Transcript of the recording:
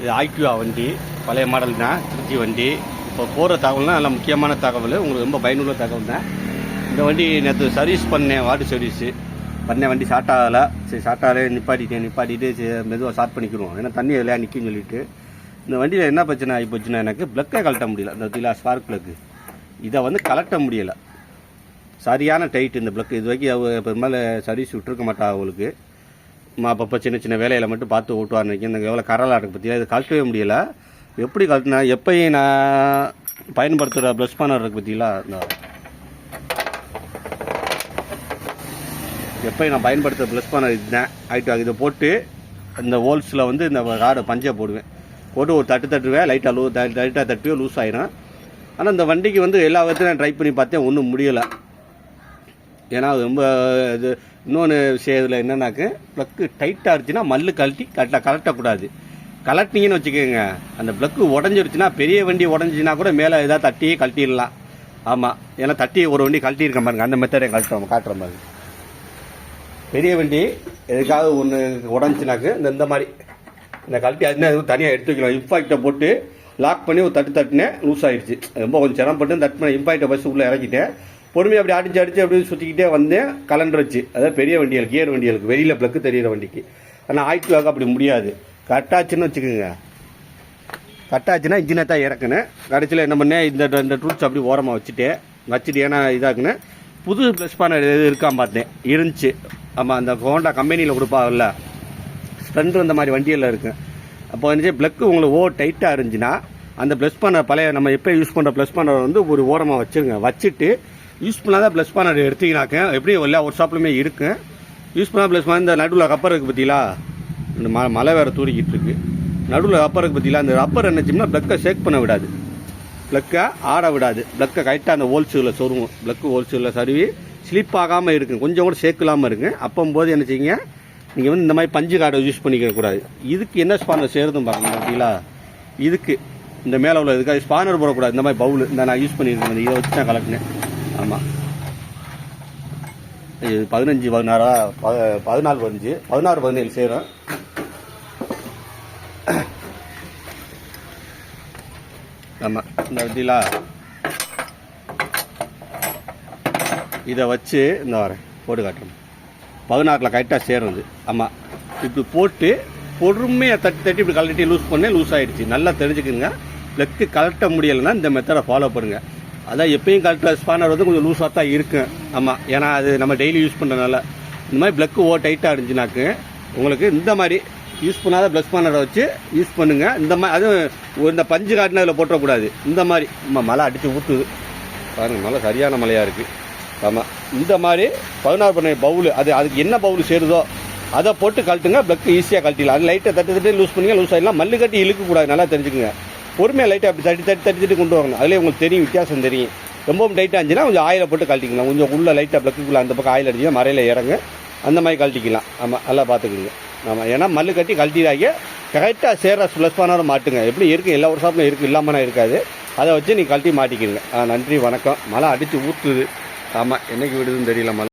இது ஆக்டிவா வண்டி பழைய மாடல் தான் திருச்சி வண்டி. இப்போ போகிற தகவல்னால் நல்ல முக்கியமான தகவல். உங்களுக்கு ரொம்ப பயனுள்ள தகவல் தான். இந்த வண்டி நேற்று சர்வீஸ் பண்ணேன் வாட்டர் சர்வீஸு பண்ணேன் வண்டி ஸ்டார்ட் ஆகலை. சரி ஸ்டார்ட் ஆகலை நிப்பாட்டிட்டேன் நிப்பாட்டிட்டு சரி மெதுவாக ஸ்டார்ட் பண்ணிக்கிடுவோம் ஏன்னா தண்ணி இல்லையா நிற்கும்னு சொல்லிட்டு. இந்த வண்டியில் என்ன பிரச்சனை ஆகி போச்சுன்னா எனக்கு ப்ளக்கை கழட்ட முடியல. இந்த திலா ஸ்பார்க் ப்ளக்கு இதை வந்து கலட்ட முடியலை. சரியான டைட் இந்த ப்ளக் இது வரைக்கும் அவ பெரும்பாலும் சர்வீஸ் விட்டுருக்க மாட்டா அவங்களுக்கு அப்பப்போ சின்ன சின்ன வேலையில் மட்டும் பார்த்து ஓட்டுவார் இந்த எவ்வளோ கரலாக இருக்கு பற்றியா இது கழட்டவே முடியல. எப்படி கழட்டினா எப்பயும் நான் பயன்படுத்துகிற ப்ளஸ் ஸ்பானர் இருக்குது பார்த்தீங்களா இந்த எப்பயும் நான் பயன்படுத்துகிற ப்ளஸ் பானர் இதுதான். ஆகிட்டு இதை போட்டு இந்த ஹோல்ஸில் வந்து இந்த ராடை பஞ்சை போடுவேன். போட்டு ஒரு தட்டு தட்டுவேன். லைட்டாக லூ லைட்டாக தட்டுவேன் லூஸ் ஆகிடும் ஆனால் இந்த வண்டிக்கு வந்து எல்லா விதத்தையும் நான் ட்ரை பண்ணி பார்த்தேன். ஒன்றும் முடியலை. ஏன்னா அது ரொம்ப இது இன்னொன்று விஷயம் இதில் என்னன்னாக்க ப்ளக்கு டைட்டாக இருந்துச்சுன்னா மல்லு கழட்டி கரெக்டாக கலட்டக்கூடாது. கலட்டினீங்கன்னு வச்சுக்கோங்க அந்த ப்ளக்கு உடஞ்சிருச்சுன்னா பெரிய வண்டி உடஞ்சின்னா கூட மேலே எதாவது தட்டி கழட்டிடலாம். ஆமாம் ஏன்னா தட்டி ஒரு வண்டி கழட்டியிருக்க பாருங்க அந்த மெத்தடை கழட்டுறோம் காட்டுற மாதிரி. பெரிய வண்டி எதுக்காவது ஒன்று உடஞ்சினாக்கு இந்த இந்த மாதிரி. இந்த கழட்டி அதுனா எதுவும் தனியாக எடுத்து வைக்கலாம் இம்பாக்டை போட்டு லாக் பண்ணி ஒரு தட்டு தட்டினேன் லூஸ் ஆகிடுச்சு ரொம்ப கொஞ்சம் சிரமப்பட்டு தட்டு பண்ண இம்பாக்டை பஸ் உள்ளே இறக்கிட்டேன். பொறுமையாக அப்படி அடிச்சு அடிச்சு அப்படியே சுற்றிக்கிட்டே வந்தேன் கலண்டுருச்சு அதாவது பெரிய வண்டிகளுக்கு கியர் வண்டிகளுக்கு வெளியில் ப்ளக்கு தெரியிற வண்டிக்கு. ஆனால் ஆயிட்டு அப்படி முடியாது. கட்டாச்சுன்னு வச்சுக்கோங்க. கட்டாச்சுன்னா இன்ஜினை தான் இறக்குனேன். கடைசியில் என்ன பண்ணேன் இந்த இந்த டூல்ஸ் அப்படி ஓரமாக வச்சுட்டேன் வச்சுட்டு ஏன்னா இதாக்குனேன். புது ப்ளஸ் பானை இது இருக்கான் பார்த்தேன். இருந்துச்சு. ஆமாம் அந்த ஹோண்டா கம்பெனியில் கொடுப்பாங்கல்ல. ஸ்ப்ளெண்டர் அந்த மாதிரி வண்டியில் இருக்கு. அப்போ வந்து ப்ளக்கு உங்களுக்கு ஓ டைட்டாக இருந்துச்சுன்னா அந்த ப்ளஸ் பண்ண பழைய நம்ம எப்போ யூஸ் பண்ணுற ப்ளஸ் பண்ணர் வந்து ஒரு ஓரமாக வச்சுருங்க. வச்சுட்டு யூஸ் பண்ணாத ப்ளஸ் பண்ணர் எடுத்தீங்கனாக்க எப்படியும் எல்லா ஒரு ஷாப்லையுமே இருக்கும் யூஸ் பண்ணால் ப்ளஸ் பண்ண இந்த நடுவில் கப்பர் இருக்குது பார்த்தீங்களா இந்த ம மழை வேறு தூரிக்கிட்டு இருக்கு. நடுவில் ரப்பர் இருக்குது பார்த்தீங்களா அந்த ரப்பர் என்னச்சுன்னா ப்ளக்கை ஷேக் பண்ண விடாது. ப்ளக்கை ஆட விடாது. ப்ளக்கை கரெக்டாக அந்த ஹோல்சேலில் சொருவும் ப்ளக்கு ஹோல்சேலில் சருவி ஸ்லிப் ஆகாமல் இருக்கும் கொஞ்சம் கூட ஷேக் இல்லாமல் இருக்கும் அப்போம்போது என்ன செய்யுங்க நீங்கள் வந்து இந்த மாதிரி பஞ்சு காடை யூஸ் பண்ணிக்க கூடாது. இதுக்கு என்ன ஸ்பானர் சேருதும் பார்க்கணும் பார்த்தீங்களா இதுக்கு. இந்த மேலே உள்ள இதுக்கு. ஸ்பானர் போடக்கூடாது. இந்த மாதிரி பவுல் இந்த நான் யூஸ் பண்ணியிருக்கேன் இதை வச்சு தான் கலக்குனேன். ஆமாம் இது பதினஞ்சு பதினாறா ப- பதினாலு பதினஞ்சு பதினாறு பதினேழு சேரும். ஆமாம் இந்த வண்டிலா. இதை வச்சு இந்த வரேன் போட்டு காட்டுறேன் பதினாறில் கரெக்டாக சேரும் இது. ஆமாம் இப்படி போட்டு பொறுமையாக தட்டி தட்டி இப்படி கழட்டி லூஸ் பண்ணேன் லூஸ் ஆகிடுச்சு நல்லா தெரிஞ்சுக்கோங்க. லெக்கு கழட்ட முடியலைன்னா இந்த மெத்தடை ஃபாலோ பண்ணுங்கள் அதான் எப்பயும் கழட்ட ஸ்பானர் வந்து கொஞ்சம் லூஸாக தான் இருக்கும். ஆமாம் ஏன்னா அது நம்ம டெய்லி யூஸ் பண்ணுறதுனால இந்த மாதிரி ப்ளக்கு ஓ டைட்டாக இருந்துச்சுனாக்கு உங்களுக்கு இந்த மாதிரி யூஸ் பண்ணாத ப்ளஸ் ஸ்பானரை வச்சு யூஸ் பண்ணுங்கள் இந்த மாதிரி அதுவும் இந்த பஞ்சு காட்டினதில் போட்டக்கூடாது இந்த மாதிரி நம்ம மழை அடித்து ஊற்றுது பாருங்கள் மழை சரியான மழையாக இருக்குது ஆமாம் இந்த மாதிரி பதினாறு பண்ண பவுல் அது அதுக்கு என்ன பவுல் சேருதோ அதை போட்டு கழட்டுங்க. ப்ளக் ஈஸியாக கழட்டிடலாம். அது லைட்டை தட்டு தட்டி லூஸ் பண்ணிங்க லூஸ் ஆகிடலாம் மல்லு கட்டி இழுக்கக்கூடாது. நல்லா தெரிஞ்சுக்கங்க. பொறுமையாக லைட்டாக அப்படி தட்டி தட்டி தட்டி தட்டி கொண்டு வரணும். அதிலே உங்களுக்கு தெரியும் வித்தியாசம் தெரியும். ரொம்பவும் டைட்டாக இருந்துச்சுன்னா கொஞ்சம் ஆயில போட்டு கழட்டிக்கலாம். கொஞ்சம் உள்ளே லைட்டாக ப்ளக்குக்குள்ள அந்த பக்கம் ஆயில் அடிச்சுன்னா மறையில் இறங்க. அந்த மாதிரி கழட்டிக்கலாம். ஆமாம் நல்லா பார்த்துக்குங்க. ஆமாம் ஏன்னா மல்லு கட்டி கழட்டிடாங்க கரெக்டாக சேர்ற ப்ளஸ் பண்ணாலும் மாட்டுங்க. எப்படி இருக்குது எல்லா ஒரு ஷாப்லையும் இருக்குது இல்லாமல் இருக்காது. அதை வச்சு நீ கழட்டி மாட்டிக்கிடுங்க. ஆ, நன்றி வணக்கம். மழை அடித்து ஊற்றுது ஆமாம் என்னைக்கு விடுதுன்னு தெரியல மழை.